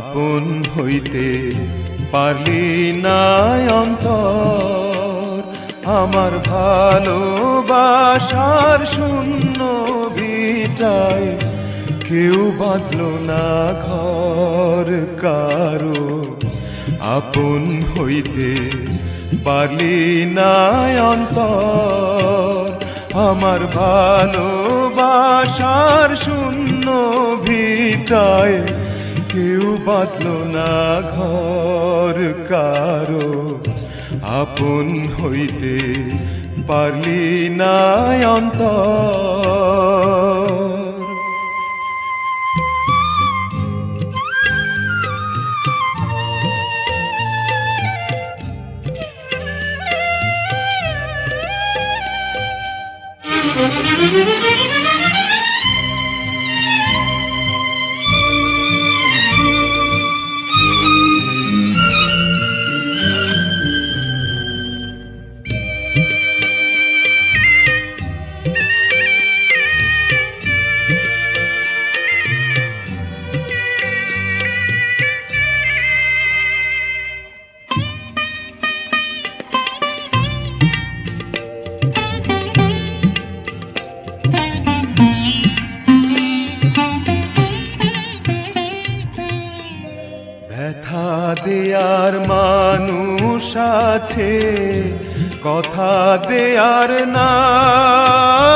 আপন হইতে পারলি না অন্তর। আমার ভালোবাসার শূন্য ভিটায় কেউ বাঁধল না ঘর কারও। আপন হইতে পারলি না অন্তর। আমার ভালোবাসার শূন্য ভিটায় কেউ বাঁধল না ঘর কারও। আপন হইতে পারলি না অন্তর। ব্যথা মানুষ আছে, কথা দেয়ার নাই।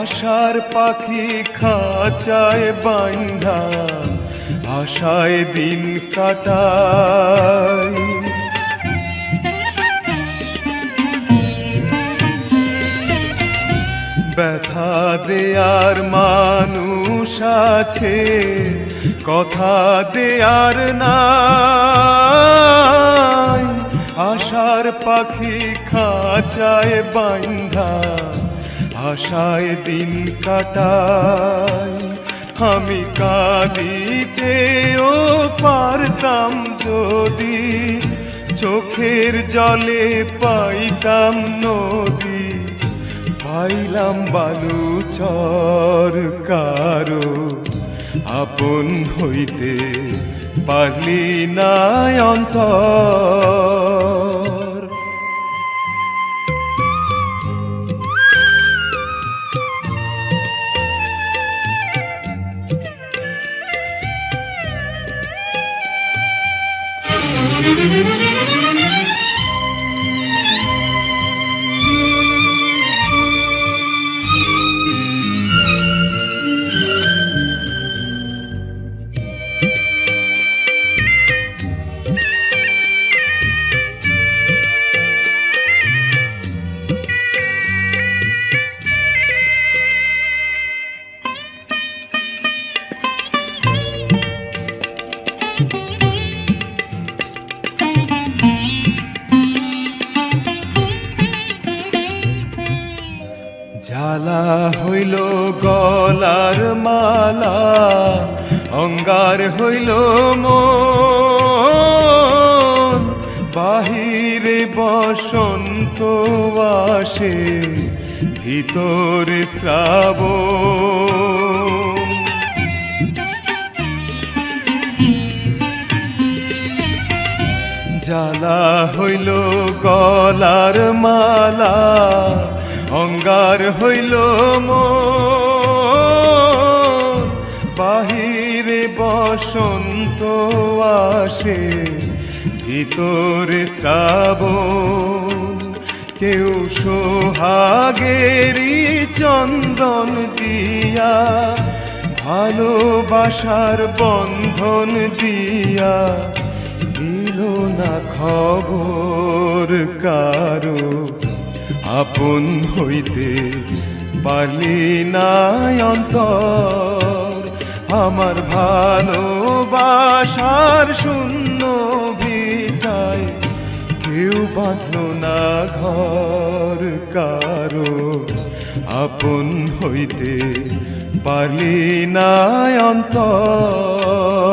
আশার পাখি খাঁচায় বান্ধা আশায় দিন কাটায়। ব্যথা দেয়ার মানুষ আছে কথা দেয়ার নাই। আশার পাখি খাঁচায় বাইন্ধা, আশায় দিন কাটায়। আমি কাঁদিতেও পারতাম যদি, চোখের জলে পাইতাম নদী। পাইলাম বালু চর কারও আপন হইতে পারলি না অন্তর। জ্বালা হইল গলার মালা, অঙ্গার হইল মন। বাহিরে বসন্ত আসে, ভিতরে শ্রাবণ। জ্বালা হইল গলার মালা অঙ্গার হইল বাহিরে বসন্ত আসে, ভিতরে শ্রাবণ। কেউ সোহাগেরি চন্দন দিয়া, ভালোবাসার বন্ধন দিয়া দিল না খবর কারও। আপন হইতে পারলি না অন্তর। আমার ভালোবাসার শূন্য ভিটায় কেউ বাঁধল না ঘর, কারও আপন হইতে পারলি না অন্তর।